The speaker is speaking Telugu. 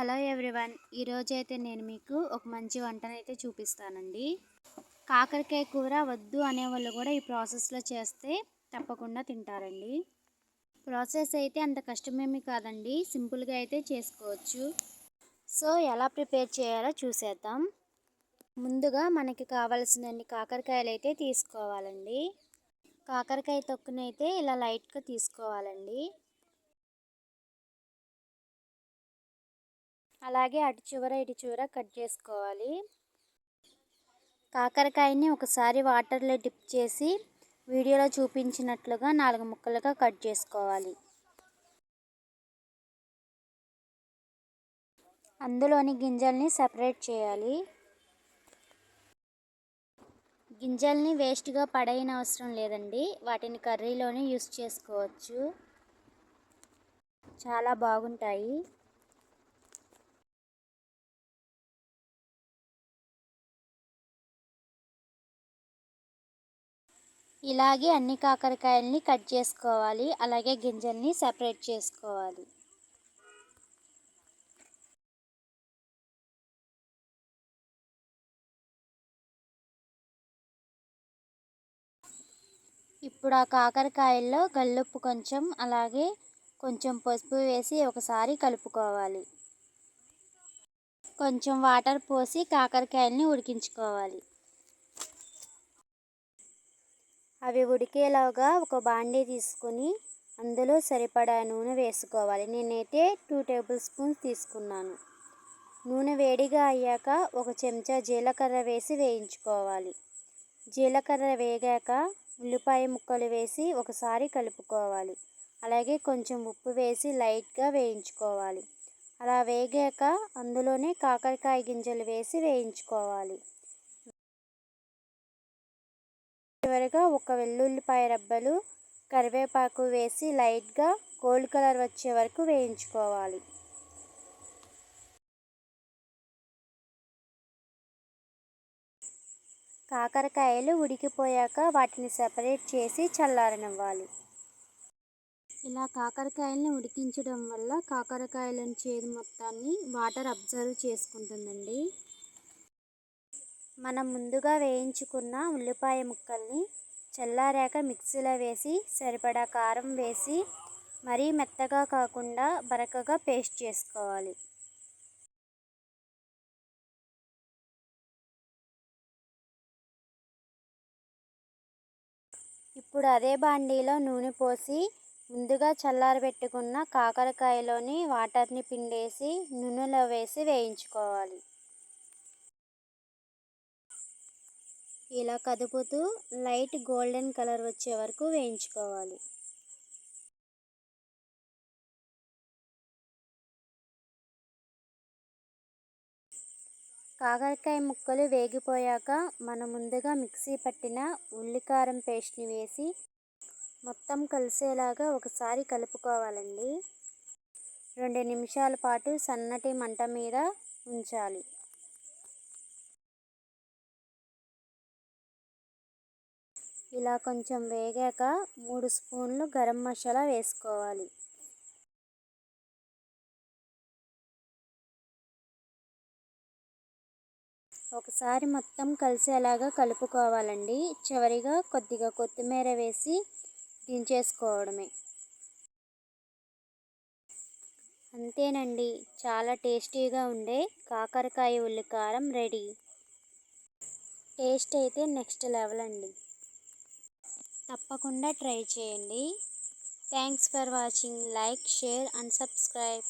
హలో ఎవ్రీవన్ ఈరోజు అయితే నేను మీకు ఒక మంచి వంటను అయితే చూపిస్తానండి. కాకరకాయ కూర వద్దు అనేవాళ్ళు కూడా ఈ ప్రాసెస్లో చేస్తే తప్పకుండా తింటారండి. ప్రాసెస్ అయితే అంత కష్టమేమి కాదండి సింపుల్గా అయితే చేసుకోవచ్చు. సో ఎలా ప్రిపేర్ చేయాలో చూసేద్దాం. ముందుగా మనకి కావలసినన్ని కాకరకాయలు అయితే తీసుకోవాలండి. కాకరకాయ తొక్కునైతే ఇలా లైట్గా తీసుకోవాలండి. అలాగే అటు చివర ఇటు చివర కట్ చేసుకోవాలి. కాకరకాయని ఒకసారి వాటర్లో డిప్ చేసి వీడియోలో చూపించినట్లుగా నాలుగు ముక్కలుగా కట్ చేసుకోవాలి. అందులోని గింజల్ని సపరేట్ చేయాలి. గింజల్ని వేస్ట్గా పడైన అవసరం లేదండి. వాటిని కర్రీలోనే యూస్ చేసుకోవచ్చు. చాలా బాగుంటాయి. ఇలాగే అన్ని కాకరకాయలని కట్ చేసుకోవాలి. అలాగే గింజల్ని సపరేట్ చేసుకోవాలి. ఇప్పుడు ఆ కాకరకాయల్లో గల్లుప్పు కొంచెం అలాగే కొంచెం పసుపు వేసి ఒకసారి కలుపుకోవాలి. కొంచెం వాటర్ పోసి కాకరకాయలని ఉడికించుకోవాలి. అవి ఉడికేలాగా ఒక బాండీ తీసుకొని అందులో సరిపడా నూనె వేసుకోవాలి. నేనైతే టూ టేబుల్ స్పూన్స్ తీసుకున్నాను. నూనె వేడిగా అయ్యాక ఒక చెంచా జీలకర్ర వేసి వేయించుకోవాలి. జీలకర్ర వేగాక ఉల్లిపాయ ముక్కలు వేసి ఒకసారి కలుపుకోవాలి. అలాగే కొంచెం ఉప్పు వేసి లైట్గా వేయించుకోవాలి. అలా వేగాక అందులోనే కాకరకాయ గింజలు వేసి వేయించుకోవాలి. చివరిగా ఒక వెల్లుల్లిపాయ రబ్బలు కరివేపాకు వేసి లైట్గా గోల్డ్ కలర్ వచ్చే వరకు వేయించుకోవాలి. కాకరకాయలు ఉడికిపోయాక వాటిని సపరేట్ చేసి చల్లారనివ్వాలి. ఇలా కాకరకాయలను ఉడికించడం వల్ల కాకరకాయలను చేదు మొత్తాన్ని వాటర్ అబ్జర్వ్ చేసుకుంటుందండి. మనం ముందుగా వేయించుకున్న ఉల్లిపాయ ముక్కల్ని చల్లారాక మిక్సీలో వేసి సరిపడా కారం వేసి మరీ మెత్తగా కాకుండా బరకగా పేస్ట్ చేసుకోవాలి. ఇప్పుడు అదే బాండీలో నూనె పోసి ముందుగా చల్లారబెట్టుకున్న కాకరకాయలోని వాటర్ని పిండేసి నూనెలో వేసి వేయించుకోవాలి. ఇలా కదుపుతూ లైట్ గోల్డెన్ కలర్ వచ్చే వరకు వేయించుకోవాలి. కాకరకాయ ముక్కలు వేగిపోయాక మనం ముందుగా మిక్సీ పట్టిన ఉల్లికారం పేస్ట్ని వేసి మొత్తం కలిసేలాగా ఒకసారి కలుపుకోవాలండి. రెండు నిమిషాల పాటు సన్నటి మంట మీద ఉంచాలి. ఇలా కొంచెం వేగాక మూడు స్పూన్లు గరం మసాలా వేసుకోవాలి. ఒకసారి మొత్తం కలిసేలాగా కలుపుకోవాలండి. చివరిగా కొద్దిగా కొత్తిమీర వేసి దించేసుకోవడమే. అంతేనండి. చాలా టేస్టీగా ఉండే కాకరకాయ ఉల్లికారం రెడీ. టేస్ట్ అయితే నెక్స్ట్ లెవెల్ అండి. తప్పకుండా ట్రై చేయండి. Thanks for watching like share and subscribe